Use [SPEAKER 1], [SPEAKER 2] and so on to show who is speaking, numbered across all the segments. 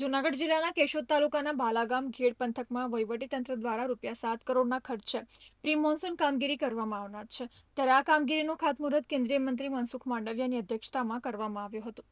[SPEAKER 1] જૂનાગઢ જિલ્લાના કેશોદ તાલુકાના બાલાગામ ખેડ પંથકમાં વહીવટીતંત્ર દ્વારા રૂપિયા સાત કરોડના ખર્ચે પ્રી મોન્સૂન કામગીરી કરવામાં આવનાર છે. ત્યારે આ કામગીરીનું ખાતમુહૂર્ત કેન્દ્રીય મંત્રી મનસુખ માંડવિયાની અધ્યક્ષતામાં કરવામાં આવ્યું હતું.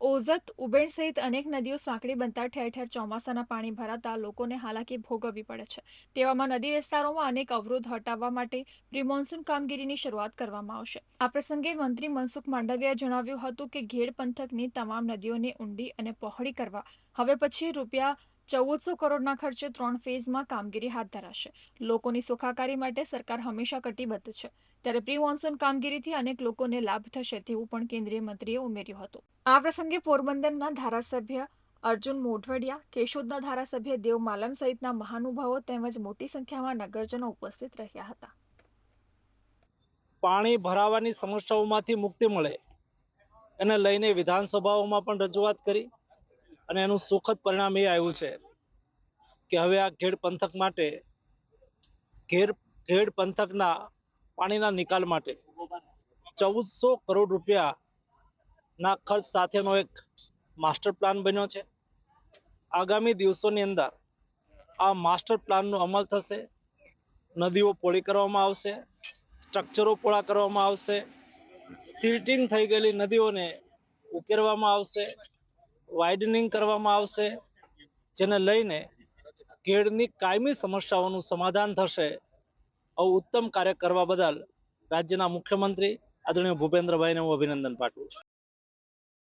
[SPEAKER 1] ઓઝત ઉબેણ સહિત અનેક નદીઓ સાંકડી બનતા ઠેર ઠેર ચોમાસાના પાણી ભરાતા લોકોને હાલાકી ભોગવવી પડે છે. તેવામાં નદી વિસ્તારોમાં અનેક અવરોધ હટાવવા માટે પ્રિમોન્સૂન કામગીરીની શરૂઆત કરવામાં આવશે. આ પ્રસંગે મંત્રી મનસુખ માંડવિયાએ જણાવ્યું હતું કે ઘેડ પંથકની તમામ નદીઓને ઊંડી અને પહોળી કરવા. હવે પછી રૂપિયા ચૌદસો કરોડના ખર્ચે ત્રણ ફેઝમાં કામગીરી હાથ ધરાશે. લોકોની સુખાકારી માટે સરકાર હંમેશા કટિબદ્ધ છે. ત્યારે પ્રી મોન્સૂન કામગીરીથી અનેક લોકોને લાભ થશે તેવું પણ કેન્દ્રીય મંત્રીએ ઉમેર્યું હતું. આ પ્રસંગે પોરબંદરના ધારાસભ્ય અર્જુન મોઢવડિયા, કેશોદના ધારાસભ્ય દેવ માલમ સહિતના મહાનુભાવો તેમજ મોટી સંખ્યામાં નગરજનો ઉપસ્થિત રહ્યા હતા.
[SPEAKER 2] પાણી ભરાવાની સમસ્યાઓમાંથી મુક્તિ મળે. એને લઈને વિધાનસભાઓમાં પણ રજૂઆત કરી. અને એનું સુખદ પરિણામ એ આવ્યું છે કે હવે આ ઘેડ પંથક માટે ઘેર ઘેડ પંથકના પાણીના નિકાલ માટે ચૌદસો કરોડ રૂપિયાના ખર્ચ સાથેનો એક માસ્ટર પ્લાન બન્યો છે. આગામી દિવસોની અંદર આ માસ્ટર પ્લાનનો અમલ થશે. નદીઓ પોળી કરવામાં આવશે, સ્ટ્રક્ચરો પોળા કરવામાં આવશે સિલ્ટિંગ થઈ ગયેલી નદીઓને ઉકેરવામાં આવશે વાઇડનિંગ કરવામાં આવશે, જેને લઈને કેળની કાયમી સમસ્યાઓનું સમાધાન થશે. આવું ઉત્તમ કાર્ય કરવા બદલ રાજ્યના મુખ્યમંત્રી આદરણીય ભૂપેન્દ્રભાઈને હું અભિનંદન પાઠવું છું.